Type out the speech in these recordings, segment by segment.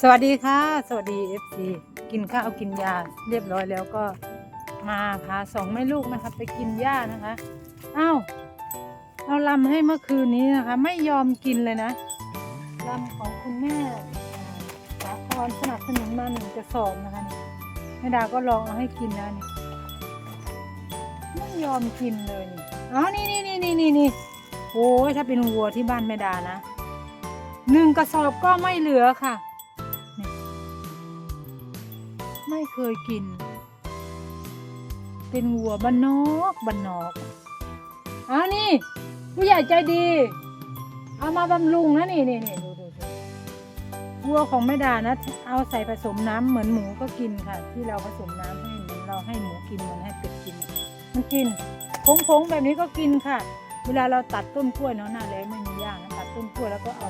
สวัสดีค่ะ สวัสดี FC กินข้าวกินยาเรียบร้อยแล้วก็มาพาสองแม่ลูกนะคะ ไปกินหญ้านะคะอ้าวเราลำให้เมื่อคืนนี้นะคะ ไม่ยอมกินเลยนะลำของคุณแม่สาครสนับสนุนมาหนึ่งกระสอบนะคะแม่ดาก็ลองเอาให้กินนะนี่ไม่ยอมกินเลยนี่อ๋อนี่นี่นี่นี่นี่นี่โอ้ยถ้าเป็นวัวที่บ้านแม่ดานะหนึ่งกระสอบก็ไม่เหลือค่ะ ไม่เคยกิน เป็นวัวบ้านนอกบ้านนอกเอานี่ ผู้ใหญ่ใจดี เอามาบำรุงนะนี่นี่นี่ดูดูดูวัวของแม่ดานะ เอาใส่ผสมน้ำเหมือนหมูก็กินค่ะ ที่เราผสมน้ำให้เหมือนเราให้หมูกินเหมือนให้เป็ดกิน มันกินผงๆแบบนี้ก็กินค่ะ เวลาเราตัดต้นกล้วยเนาะหน้าแล้งไม่มีหญ้านะตัดต้นกล้วยแล้วก็เอา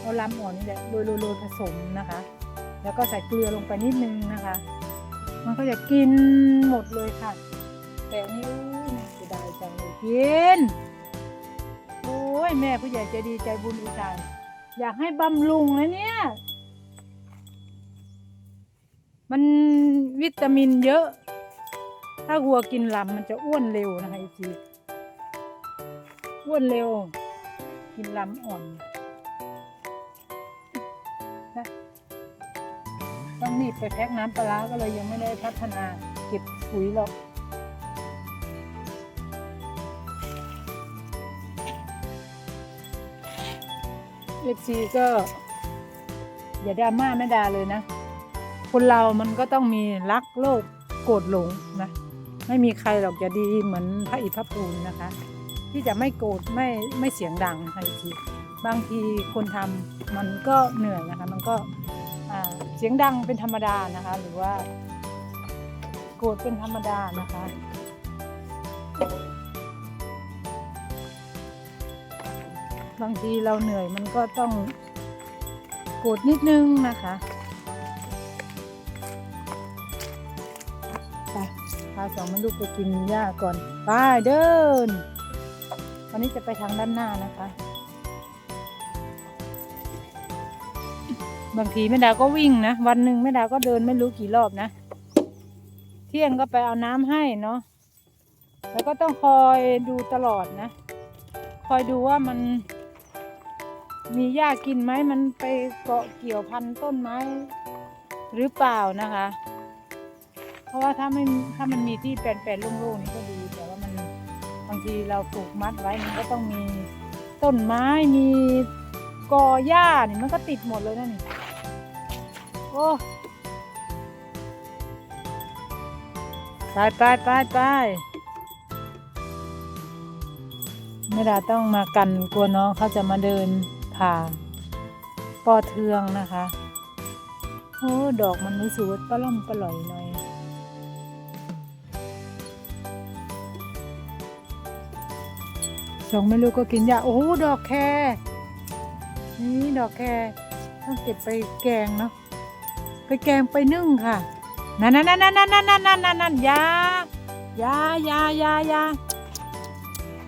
เอาลำอ่อนนี่แหละโรยโรยโรยผสมนะคะ แล้วก็ใส่เกลือลงไปนิดนึงนะคะ มันก็จะกินหมดเลยค่ะ แต่นนี่เสียดายจังเลยกิน โอ้ยแม่ผู้ใหญ่ใจดีใจบุญอุตส่าห์อยากให้บำรุงนะเนี่ย มันวิตามินเยอะ ถ้าวัวกินลำมันจะอ้วนเร็วนะคะอีจีอ้วนเร็ว กินลำอ่อน รีบไปแพ็คน้ำปลาร้าก็เลยยังไม่ได้พัฒนาเก็บปุ๋ยหรอกเอฟซีก็ อย่าดราม่าไม่ดาเลยนะ คนเรามันก็ต้องมีรักโลภโกรธหลงนะ ไม่มีใครหรอกจะดีเหมือนพระอิฐพระปูนนะคะ ที่จะไม่โกรธไม่ไม่เสียงดังใครทีบางทีคนทำมันก็เหนื่อยนะคะ มันก็ เสียงดังเป็นธรรมดานะคะ หรือว่าโกรธเป็นธรรมดานะคะบางทีเราเหนื่อยมันก็ต้องโกรธนิดนึงนะคะไปพาสองแม่ลูกไปกินหญ้าก่อน ไปเดิน วันนี้จะไปทางด้านหน้านะคะ บางทีแม่ดาก็วิ่งนะ วันหนึ่งแม่ดาก็เดินไม่รู้กี่รอบนะ เที่ยงก็ไปเอาน้ำให้เนาะแล้วก็ต้องคอยดูตลอดนะ คอยดูว่ามัน มีหญ้ากินไหมมันไปเกาะเกี่ยวพันต้นไม้หรือเปล่านะคะ เพราะว่าถ้าไม่ถ้ามันมีที่แปลนๆโล่งๆนี่ก็ดีแต่ว่ามันบางทีเราปลูกมัดไว้มันก็ต้องมีต้นไม้มีกอหญ้านี่มันก็ติดหมดเลยนะนี่ โอ้ไปไปไปไปไม่ได้ต้องมากันกลัวน้องเขาจะมาเดินผ่าปอเทืองนะคะโอ้ดอกมันรู้สึกว่าปล่อมปลาหลอยหน่อยสองไม่รู้ก็กินยาโอ้ดอกแครนี่ดอกแครต้องเก็บไปแกงเนาะ แกงไปนึ่งค่ะนั่นนั่นนั่นนั่นนั่นนั่นนั่นนั่นนั่นยายายายายา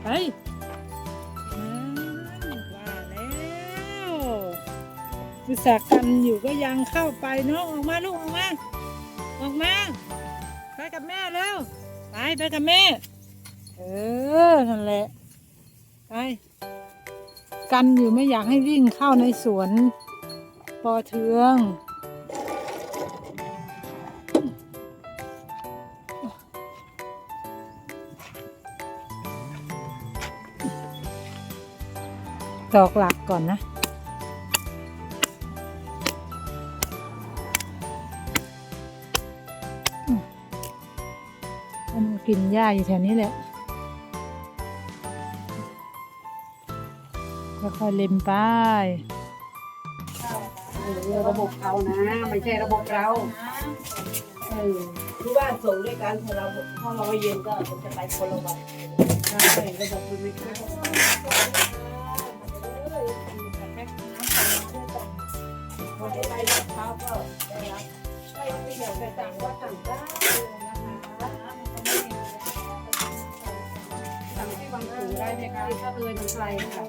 เฮ้ยว่าแล้วอุตส่าห์กันอยู่ก็ยังเข้าไปเนาะออกมาลูกออกมาออกมาไปกับแม่เร็วไปไปกับแม่ เออนั่นแหละไปกันอยู่ไม่อยากให้วิ่งเข้าในสวนปอเทือง ดอกหลักก่อนนะ มันกินหญ้าอยู่แถวนี้แหละ ค่อยๆเล็มไประบบเขานะ ไม่ใช่ระบบเราเออที่บ้านส่งด้วยกันพอเราพอเราเย็นก็จะไปคนละวันใช่ระบบมันไม่ใช่ ก็รับได้ปยชน์ไปามว่ต่างได้นะคะสั่งที่บางปูได้ไหมคะถ้าเลยบางไกลค่ะ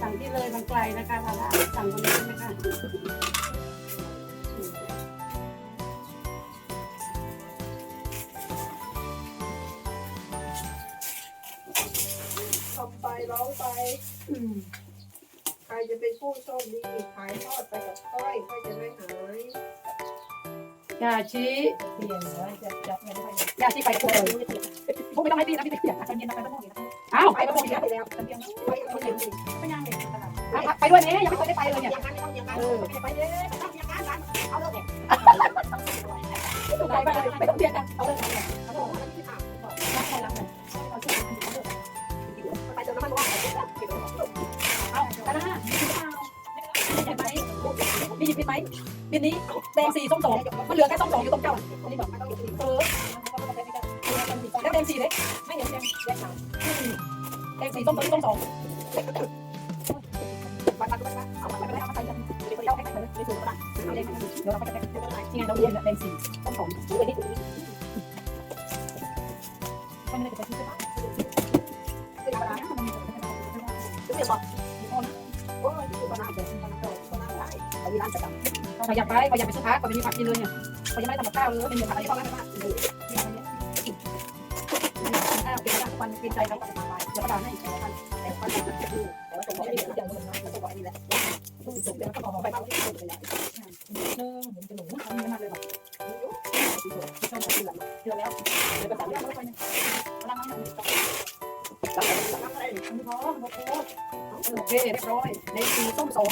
สั่งที่เลยบางไกลนะคะทาร่าสั่งตรงนี้ได้ไหมคะทำไปร้องไปใครจะเป็นผู้โชคดีขายทอดไปกับก้อยก็จะได้ ยยาชีเปลี่ยนว่าจะจะไม่ได้ยาชีไปกับเลยพวกไม่ต้องให้พี่นะพี่เปียกตอนเย็นไปบ้านอ้าวไปบ้านไปแล้วตะเบียงไปแล้วไปแล้วไม่ย่างเลยตลาดไปด้วยเนี่ยยังไม่เคยได้ไปเลยเนี่ยอย่างนั้นต้องอย่างนั้นเออไปเลยต้องอย่างนั้นเอาเลยไปไปไปต้องเรียนกันเอาเลยเอาเลย มีหยิบไหมบินนี้แดงสี่ส้มสองมันเหลือแค่ส้มสองอยู่ตรงเจ้าอันนี้แบบเออแล้วแดงสี่เลยไม่เห็นยังแยกหนังแดงสี่ส้มสองส้มสองวันวันวันเอาไปไปแล้วเอาไปแล้วเจ้าแค่ไหนเลยไม่ถูกก็ได้เอาเลขเดี๋ยวเราก็จะแบ่งที่ไงเราเรียนแดงสี่ส้มสองดูไปนิดไม่ได้ไปที่บ้านคือธรรมดาคือเสียบอกโอ้ยคือปัญหาเกิดปัญหาเกิดปัญหา ได้ไปร้านประจำขยับไปขยับไปสุดท้ายก่อนจะมีผักกินเลยเนี่ยเขยังไม่ได้ทำกับข้าวเลยเป็นหมูผัดอะไรบ้างนะข้าวเก็บได้วันกินใจเราก็จะมาไปจะประทานให้แต่ว่าแต่ว่าจะดูแต่ว่าตรงนี้เดี๋ยวมันมันต้องนี่แหละต้องจบแล้วก็ขอไปเอาที่สุดไปแล้วเออเห็นจะหนูทำไม่มาเลยหรอกที่ชอบกินแล้วเจอแล้วเดี๋ยวไปสั่งแล้วไปเนี่ยพลังงานโอเคเรียบร้อยในสีส้มสอง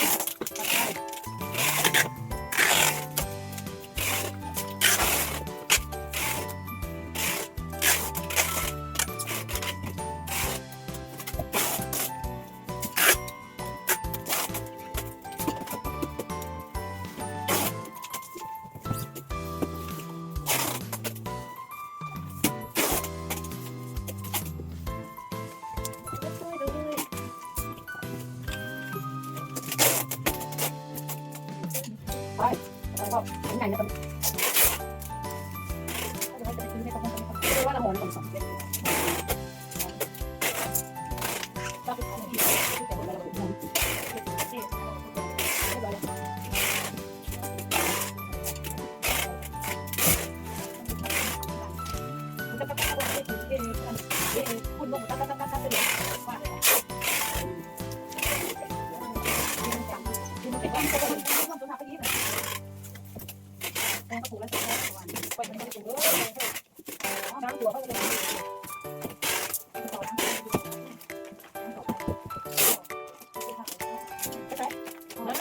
ก็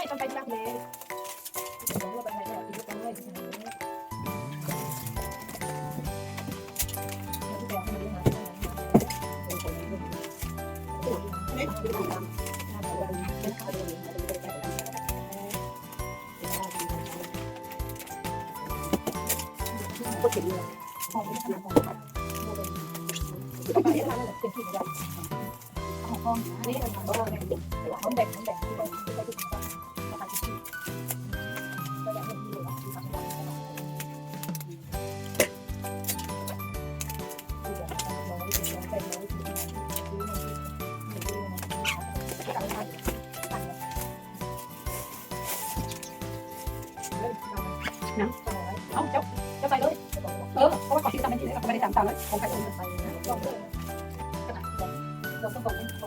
ม่ไม่ต้องไปจับเลยผมว่าไปไหนเนี่ยอยู่ตรงนี้ก็ถึงเลยของที่ขนาดของไปทางนั้นเป็นที่ใหญ่ของห้องนี่เป็นของห้องแบ่งของแบ่งของแบ่งที่ไปที่ไปที่ของกา ตามเลยของใครองมันไปนะลองเลยขนาดเราต้องบอก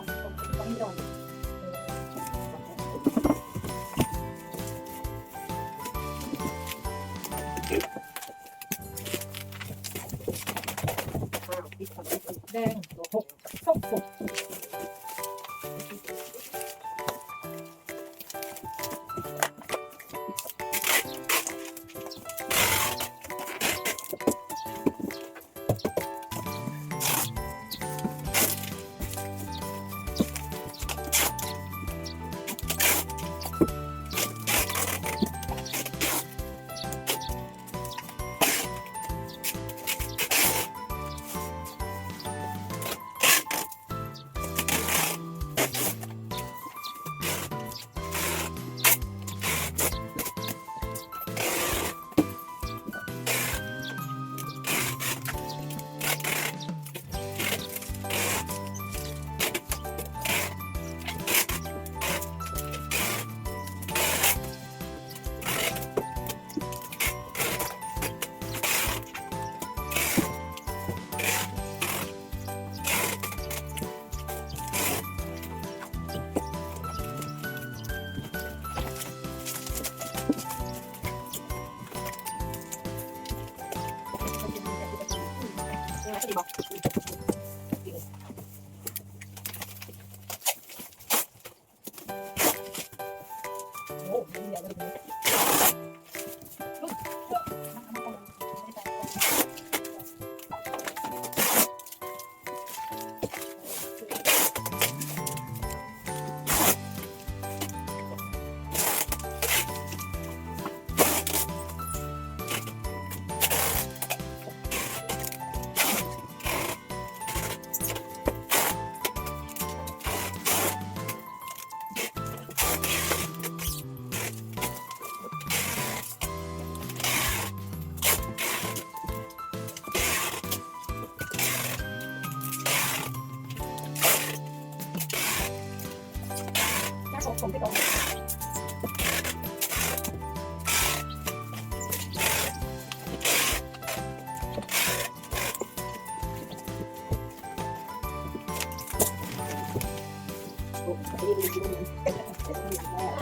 ค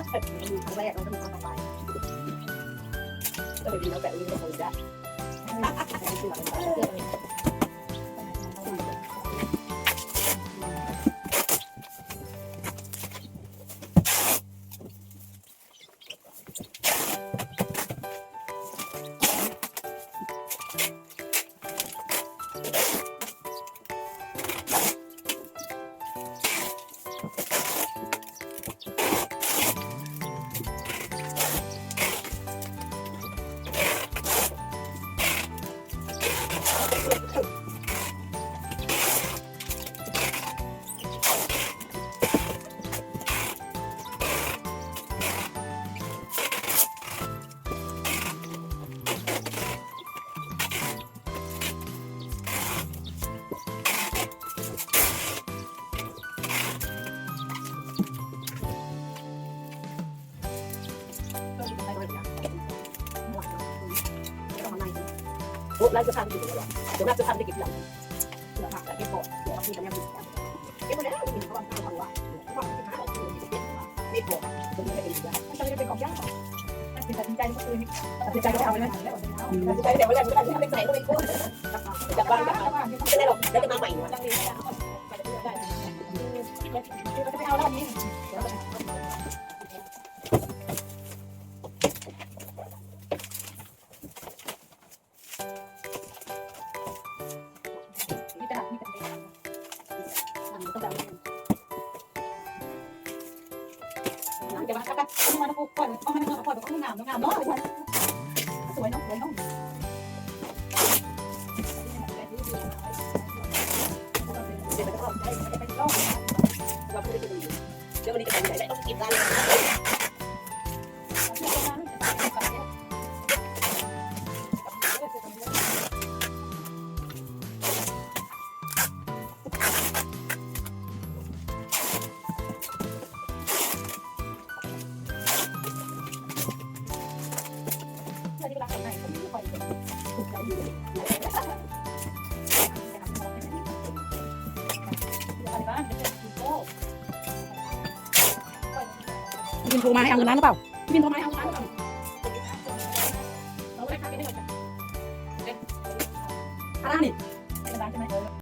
รั้งแรกเราจะมีความต่อไปก็เลยดีแล้วแบบนี้ก็คงจะโอ้ ไล่จะทำกี่ตัวเดี๋ยวน่าจะทำได้กี่ตัวเดี๋ยวผักแต่ไม่พอเดี๋ยวเอาที่ทำยังกี่ตัวเอ๊ะมันแล้วกินเขาบอกเขาว่าว่าที่หาขอไม่พอตัวนี้เป็นอย่างมันจะเป็นของยากตัดสินใจเมื่อคืนตัดสินใจก็ทำไปแล้วตัดสินใจเดี๋ยวเวลาจะทำเป็นใส่ก็ไม่พูดจับบ้านจับบ้านไม่ได้หรอกแล้วจะมาใหม่จะไปเอาแล้วนี้นี่ เอามาดูก่อนเอามาดูก่อนเอางามงามเนาะสวยเนาะสวยเนาะเดี๋ยวมันจะออกได้มันจะเป็นรอบเดี๋ยววันนี้จะไปไหนได้ต้องกินร้านเลย โทรมาให้เอาเงินล้านหรือเปล่าพี่บินโทรมาให้เอาเงินล้านหรือเปล่า